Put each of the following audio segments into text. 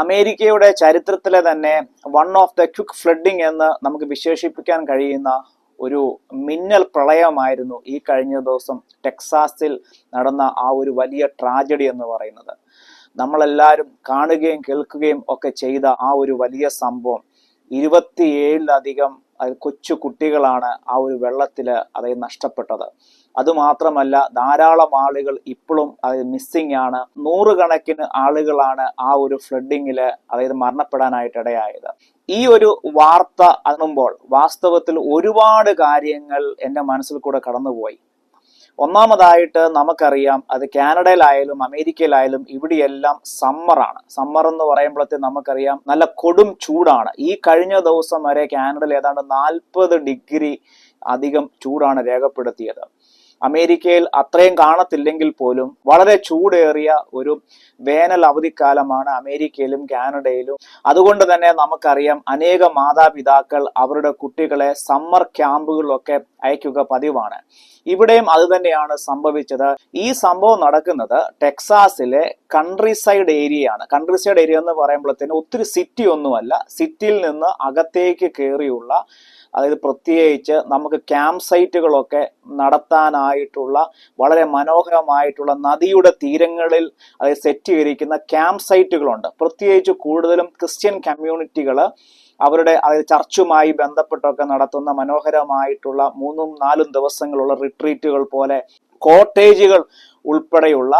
അമേരിക്കയുടെ ചരിത്രത്തിലെ തന്നെ one of the quick flooding എന്ന് നമുക്ക് വിശേഷിപ്പിക്കാൻ കഴിയുന്ന ഒരു മിന്നൽ പ്രളയമായിരുന്നു ഈ കഴിഞ്ഞ ദിവസം ടെക്സാസിൽ നടന്ന ആ ഒരു വലിയ ട്രാജഡി എന്ന് പറയുന്നത്. നമ്മളെല്ലാവരും കാണുകയും കേൾക്കുകയും ഒക്കെ ചെയ്ത ആ ഒരു വലിയ സംഭവം. ഇരുപത്തിയേഴിലധികം അത് കൊച്ചു കുട്ടികളാണ് ആ ഒരു വെള്ളത്തിൽ അതായത് നഷ്ടപ്പെട്ടത്. അതുമാത്രമല്ല ധാരാളം ആളുകൾ ഇപ്പോഴും അത് മിസ്സിംഗ് ആണ്. നൂറുകണക്കിന് ആളുകളാണ് ആ ഒരു ഫ്ലഡിങ്ങിൽ അതായത് മരണപ്പെടാനായിട്ട് ഇടയായത് ഈ ഒരു വാർത്ത അറിയുമ്പോൾ വാസ്തവത്തിൽ ഒരുപാട് കാര്യങ്ങൾ എന്റെ മനസ്സിൽ കൂടെ കടന്നുപോയി. ഒന്നാമതായിട്ട് നമുക്കറിയാം അത് കാനഡയിലായാലും അമേരിക്കയിലായാലും ഇവിടെയെല്ലാം സമ്മറാണ് സമ്മർ എന്ന് പറയുമ്പോഴത്തെ നമുക്കറിയാം നല്ല കൊടും ചൂടാണ്. ഈ കഴിഞ്ഞ ദിവസം വരെ കാനഡയിൽ ഏതാണ്ട് നാൽപ്പത് ഡിഗ്രി അധികം ചൂടാണ് രേഖപ്പെടുത്തിയത്. അമേരിക്കയിൽ അത്രയും കാണത്തില്ലെങ്കിൽ പോലും വളരെ ചൂടേറിയ ഒരു വേനൽ അവധിക്കാലമാണ് അമേരിക്കയിലും കാനഡയിലും. അതുകൊണ്ട് തന്നെ നമുക്കറിയാം അനേക മാതാപിതാക്കൾ അവരുടെ കുട്ടികളെ സമ്മർ ക്യാമ്പുകളിലൊക്കെ അയക്കുക പതിവാണ്. ഇവിടെയും അത് തന്നെയാണ് സംഭവിച്ചത്. ഈ സംഭവം നടക്കുന്നത് ടെക്സാസിലെ കൺട്രി സൈഡ് ഏരിയ ആണ്. കൺട്രി സൈഡ് ഏരിയ എന്ന് പറയുമ്പോഴത്തേന് ഒത്തിരി സിറ്റി ഒന്നുമല്ല. സിറ്റിയിൽ നിന്ന് അകത്തേക്ക് കയറിയുള്ള അതായത് പ്രത്യേകിച്ച് നമുക്ക് ക്യാമ്പ് സൈറ്റുകളൊക്കെ നടത്താനായിട്ടുള്ള വളരെ മനോഹരമായിട്ടുള്ള നദിയുടെ തീരങ്ങളിൽ അതായത് സെറ്റ് ചെയ്തിരിക്കുന്ന ക്യാമ്പ് സൈറ്റുകളുണ്ട് പ്രത്യേകിച്ച് കൂടുതലും ക്രിസ്ത്യൻ കമ്മ്യൂണിറ്റികൾ അവരുടെ അതായത് ചർച്ചുമായി ബന്ധപ്പെട്ടൊക്കെ നടത്തുന്ന മനോഹരമായിട്ടുള്ള മൂന്നും നാലും ദിവസങ്ങളുള്ള റിട്രീറ്റുകൾ പോലെ കോട്ടേജുകൾ ഉൾപ്പെടെയുള്ള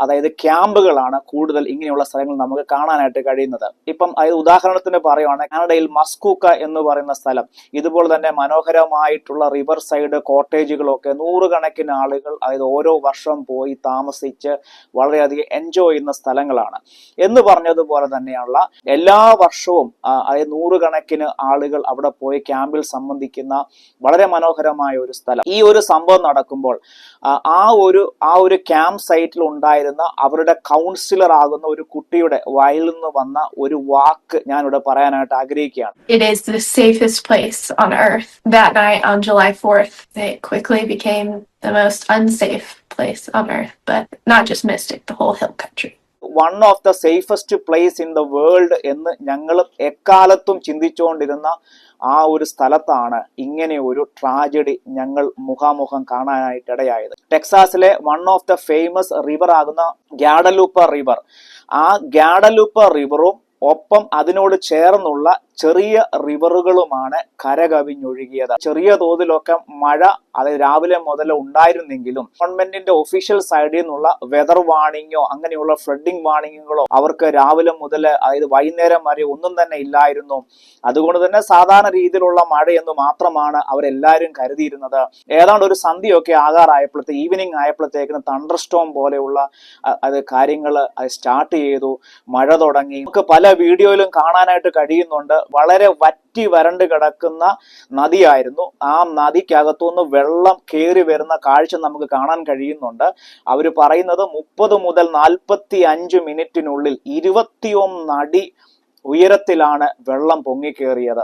അതായത് ക്യാമ്പുകളാണ് കൂടുതൽ ഇങ്ങനെയുള്ള സ്ഥലങ്ങൾ നമുക്ക് കാണാനായിട്ട് കഴിയുന്നത്. ഇപ്പം അതായത് ഉദാഹരണത്തിന് പറയുവാണ് കാനഡയിൽ മസ്കൂക്ക എന്ന് പറയുന്ന സ്ഥലം ഇതുപോലെ തന്നെ മനോഹരമായിട്ടുള്ള റിവർ സൈഡ് കോട്ടേജുകളൊക്കെ നൂറുകണക്കിന് ആളുകൾ അതായത് ഓരോ വർഷം പോയി താമസിച്ച് വളരെയധികം എൻജോയ് ചെയ്യുന്ന സ്ഥലങ്ങളാണ്. എന്ന് പറഞ്ഞതുപോലെ തന്നെയുള്ള എല്ലാ വർഷവും അതായത് നൂറുകണക്കിന് ആളുകൾ അവിടെ പോയി ക്യാമ്പിൽ സംബന്ധിക്കുന്ന വളരെ മനോഹരമായ ഒരു സ്ഥലം. ഈ ഒരു സംഭവം നടക്കുമ്പോൾ ആ ഒരു ആ ഒരു ക്യാമ്പ് സൈറ്റിൽ ഉണ്ടായിരുന്ന അവരുടെ കൗൺസിലർ ആകുന്ന ഒരു കുട്ടിയുടെ വായിൽ നിന്ന് വന്ന ഒരു വാക്ക് ഞാനിവിടെ പറയാനായിട്ട് ആഗ്രഹിക്കുകയാണ് It is the safest place on earth. That night on July 4th, it quickly became the most unsafe place on earth, but not just Mystic, the whole hill country. One of the safest place in the world എന്ന് ഞങ്ങൾ എക്കാലത്തും ചിന്തിച്ചുകൊണ്ടിരുന്ന ആ ഒരു സ്ഥലത്താണ് ഇങ്ങനെ ഒരു tragedy ഞങ്ങൾ മുഖാമുഖം കാണാനായിട്ട് ഇടയായത് ടെക്സാസിലെ one of the famous river ആകുന്ന ഗ്യാഡലൂപ്പ റിവർ ആ ഗ്യാഡലൂപ്പ റിവറും ഒപ്പം അതിനോട് ചേർന്നുള്ള ചെറിയ റിവറുകളുമാണ് കരകവിഞ്ഞൊഴുകിയത്. ചെറിയ തോതിലൊക്കെ മഴ അത് രാവിലെ മുതൽ ഉണ്ടായിരുന്നെങ്കിലും ഗവൺമെന്റിന്റെ ഒഫീഷ്യൽ സൈഡിൽ നിന്നുള്ള വെതർ വാണിങ്ങോ അങ്ങനെയുള്ള ഫ്ലഡിംഗ് വാണിങ്ങുകളോ അവർക്ക് രാവിലെ മുതൽ അതായത് വൈകുന്നേരം വരെ ഒന്നും തന്നെ ഇല്ലായിരുന്നു. അതുകൊണ്ട് തന്നെ സാധാരണ രീതിയിലുള്ള മഴയെന്ന് മാത്രമാണ് അവരെല്ലാവരും കരുതിയിരുന്നത്. ഏതാണ്ട് ഒരു സന്ധ്യയൊക്കെ ആകാറായപ്പോഴത്തെ ഈവനിങ് ആയപ്പോഴത്തേക്കിന് തണ്ടർ സ്റ്റോം പോലെയുള്ള അത് കാര്യങ്ങൾ സ്റ്റാർട്ട് ചെയ്തു. മഴ തുടങ്ങി. നമുക്ക് പല വീഡിയോയിലും കാണാനായിട്ട് കഴിയുന്നുണ്ട്. വളരെ വറ്റി വരണ്ട് കിടക്കുന്ന നദിയായിരുന്നു. ആ നദിക്കകത്തുനിന്ന് വെള്ളം കയറി വരുന്ന കാഴ്ച നമുക്ക് കാണാൻ കഴിയുന്നുണ്ട്. അവർ പറയുന്നത് മുപ്പത് മുതൽ നാൽപ്പത്തി അഞ്ച് മിനിറ്റിനുള്ളിൽ ഇരുപത്തിയൊന്നടി ഉയരത്തിലാണ് വെള്ളം പൊങ്ങിക്കേറിയത്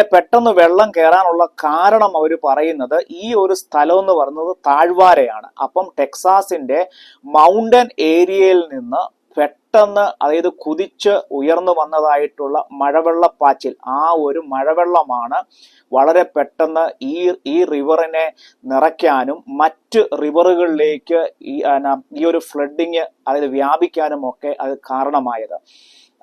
അങ്ങനെ പെട്ടെന്ന് വെള്ളം കയറാനുള്ള കാരണം അവർ പറയുന്നത് ഈ ഒരു സ്ഥലം എന്ന് പറയുന്നത് താഴ്വാരയാണ്. അപ്പം ടെക്സാസിന്റെ മൗണ്ടൻ ഏരിയയിൽ നിന്ന് പെട്ടെന്ന് അതായത് കുതിച്ച് ഉയർന്നു വന്നതായിട്ടുള്ള മഴവെള്ളപ്പാച്ചിൽ ആ ഒരു മഴവെള്ളമാണ് വളരെ പെട്ടെന്ന് ഈ ഈ റിവറിനെ നിറയ്ക്കാനും മറ്റ് റിവറുകളിലേക്ക് ഈ ഈ ഒരു ഫ്ലഡിങ് അതായത് വ്യാപിക്കാനും ഒക്കെ അത് കാരണമായത്.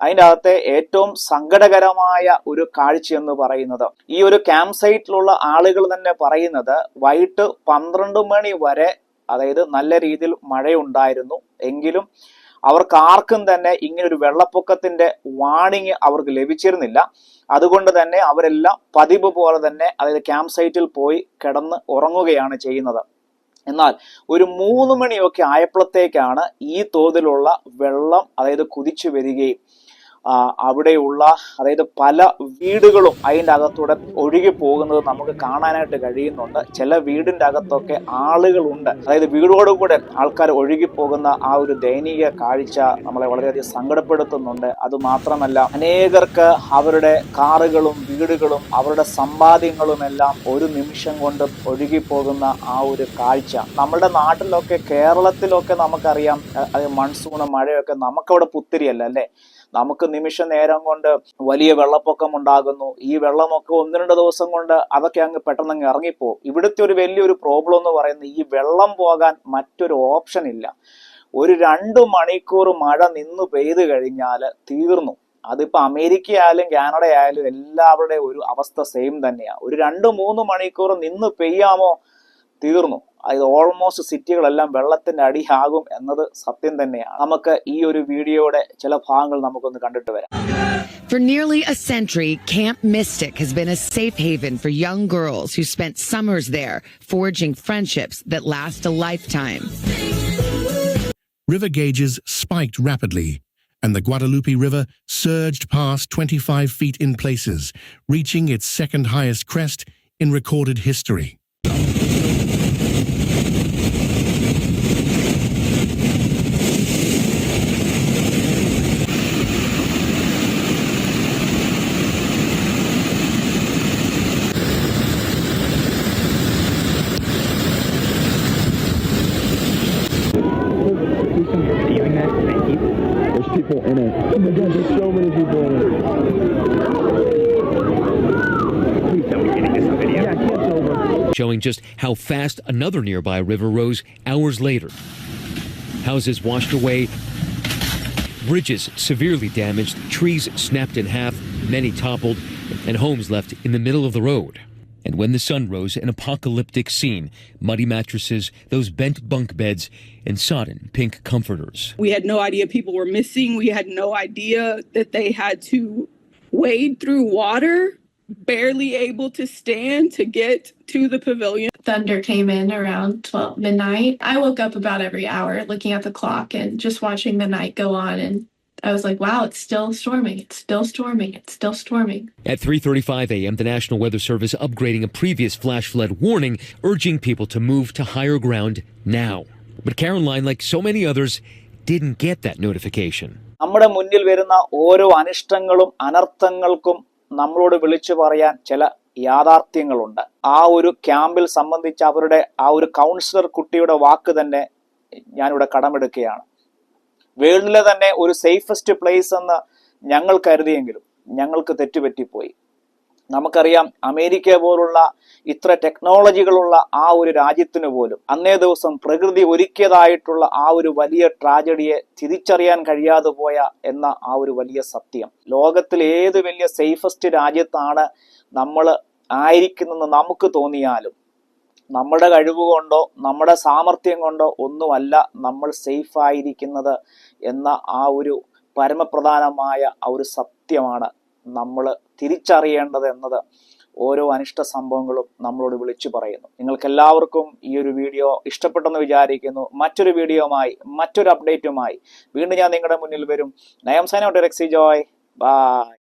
അതിന്റെ അകത്തെ ഏറ്റവും സങ്കടകരമായ ഒരു കാഴ്ച എന്ന് പറയുന്നത് ഈ ഒരു ക്യാമ്പ് സൈറ്റിലുള്ള ആളുകൾ തന്നെ പറയുന്നത് വൈകിട്ട് പന്ത്രണ്ട് മണി വരെ അതായത് നല്ല രീതിയിൽ മഴയുണ്ടായിരുന്നു. എങ്കിലും അവർക്ക് ആർക്കും തന്നെ ഇങ്ങനെ ഒരു വെള്ളപ്പൊക്കത്തിന്റെ വാണിങ് അവർക്ക് ലഭിച്ചിരുന്നില്ല. അതുകൊണ്ട് തന്നെ അവരെല്ലാം പതിവ് പോലെ തന്നെ അതായത് ക്യാമ്പ് സൈറ്റിൽ പോയി കിടന്ന് ഉറങ്ങുകയാണ് ചെയ്യുന്നത്. എന്നാൽ ഒരു മൂന്ന് മണിയൊക്കെ ആയപ്പോഴത്തേക്കാണ് ഈ തോതിലുള്ള വെള്ളം അതായത് കുതിച്ചു വരികയും അവിടെയുള്ള അതായത് പല വീടുകളും അതിന്റെ അകത്തൂടെ ഒഴുകി പോകുന്നത് നമുക്ക് കാണാനായിട്ട് കഴിയുന്നുണ്ട്. ചില വീടിന്റെ അകത്തൊക്കെ ആളുകളുണ്ട്. അതായത് വീടോട് ആൾക്കാർ ഒഴുകി പോകുന്ന ആ ഒരു ദയനീയ കാഴ്ച നമ്മളെ വളരെയധികം സങ്കടപ്പെടുത്തുന്നുണ്ട്. അത് മാത്രമല്ല അനേകർക്ക് അവരുടെ കാറുകളും വീടുകളും അവരുടെ സമ്പാദ്യങ്ങളും എല്ലാം ഒരു നിമിഷം കൊണ്ട് ഒഴുകി പോകുന്ന ആ ഒരു കാഴ്ച. നമ്മുടെ നാട്ടിലൊക്കെ കേരളത്തിലൊക്കെ നമുക്കറിയാം മൺസൂണും മഴയൊക്കെ നമുക്കവിടെ പുത്തിരിയല്ല അല്ലേ? നമുക്ക് നിമിഷ നേരം കൊണ്ട് വലിയ വെള്ളപ്പൊക്കം ഉണ്ടാകുന്നു. ഈ വെള്ളമൊക്കെ ഒന്ന് രണ്ട് ദിവസം കൊണ്ട് അതൊക്കെ അങ്ങ് പെട്ടെന്ന് അങ്ങ് ഇറങ്ങിപ്പോകും ഇവിടുത്തെ ഒരു വലിയൊരു പ്രോബ്ലം എന്ന് പറയുന്നത് ഈ വെള്ളം പോകാൻ മറ്റൊരു ഓപ്ഷൻ ഇല്ല. ഒരു രണ്ട് മണിക്കൂർ മഴ നിന്ന് പെയ്തു കഴിഞ്ഞാൽ തീർന്നു. അതിപ്പോ അമേരിക്ക ആയാലും കാനഡ ആയാലും എല്ലാവരുടെയും ഒരു അവസ്ഥ സെയിം തന്നെയാണ് ഒരു രണ്ട് മൂന്ന് മണിക്കൂർ നിന്ന് പെയ്യാമോ? തീർന്നു. അത് ഓൾമോസ്റ്റ് സിറ്റികളെല്ലാം വെള്ളത്തിന്റെ അടിയാകും എന്നത് സത്യം തന്നെയാണ് നമുക്ക് ഈ ഒരു വീഡിയോയുടെ ചില ഭാഗങ്ങൾ നമുക്കൊന്ന് കണ്ടിട്ട് വരാം For nearly a century, Camp Mystic has been a safe haven for young girls who spent summers there, forging friendships that last a lifetime. river gauges spiked rapidly, and the Guadalupe River surged past 25 feet in places, reaching its second highest crest in recorded history. People in it. Oh there's so many people in it. Showing just how fast another nearby river rose hours later. Houses washed away, bridges severely damaged, trees snapped in half, many toppled, and homes left in the middle of the road. And when the sun rose, an apocalyptic scene muddy mattresses, those bent bunk beds, and sodden pink comforters. We had no idea people were missing. We had no idea that they had to wade through water, barely able to stand to get to the pavilion. Thunder came in around 12 midnight. I woke up about every hour looking at the clock and just watching the night go on and I was like, wow, it's still storming. It's still storming. It's still storming. At 3:35 a.m., the National Weather Service upgrading a previous flash flood warning, urging people to move to higher ground now. But Caroline, like so many others, didn't get that notification. നമ്മുടെ മുന്നിൽ വരുന്ന ഓരോ അനിഷ്ടങ്ങളും അനർത്ഥങ്ങൾക്കും നമ്മളോട് വിളിച്ചു പറയാൻ ചില യാഥാർത്ഥ്യങ്ങളുണ്ട് ആ ഒരു ക്യാമ്പിൽ സംബന്ധിച്ച് അവരുടെ ആ ഒരു കൗൺസിലർ കുട്ടിയുടെ വാക്ക് തന്നെ ഞാനിവിടെ കടമെടുക്കുകയാണ് വേൾഡിലെ തന്നെ ഒരു സേഫസ്റ്റ് പ്ലേസ് എന്ന് ഞങ്ങൾ കരുതിയെങ്കിലും ഞങ്ങൾക്ക് തെറ്റുപറ്റിപ്പോയി. നമുക്കറിയാം അമേരിക്ക പോലുള്ള ഇത്ര ടെക്നോളജികളുള്ള ആ ഒരു രാജ്യത്തിന് പോലും അന്നേ ദിവസം പ്രകൃതി ഒരുക്കിയതായിട്ടുള്ള ആ ഒരു വലിയ ട്രാജഡിയെ തിരിച്ചറിയാൻ കഴിയാതെ പോയ എന്ന ആ ഒരു വലിയ സത്യം. ലോകത്തിൽ ഏത് വലിയ സേഫസ്റ്റ് രാജ്യത്താണ് നമ്മൾ ആയിരിക്കുന്നെന്ന് നമുക്ക് തോന്നിയാലും നമ്മുടെ കഴിവ് കൊണ്ടോ നമ്മുടെ സാമർഥ്യം കൊണ്ടോ ഒന്നുമല്ല നമ്മൾ സേഫ് ആയിരിക്കുന്നത് എന്ന ആ ഒരു പരമപ്രധാനമായ ആ ഒരു സത്യമാണ് നമ്മൾ തിരിച്ചറിയേണ്ടത് എന്നത് ഓരോ അനിഷ്ട സംഭവങ്ങളും നമ്മളോട് വിളിച്ചു പറയുന്നു. നിങ്ങൾക്ക് എല്ലാവർക്കും ഈ ഒരു വീഡിയോ ഇഷ്ടപ്പെട്ടെന്ന് വിചാരിക്കുന്നു. മറ്റൊരു വീഡിയോയുമായി മറ്റൊരു അപ്ഡേറ്റുമായി വീണ്ടും ഞാൻ നിങ്ങളുടെ മുന്നിൽ വരും. നയം സൈനോട്ട് ജോയ് ബൈ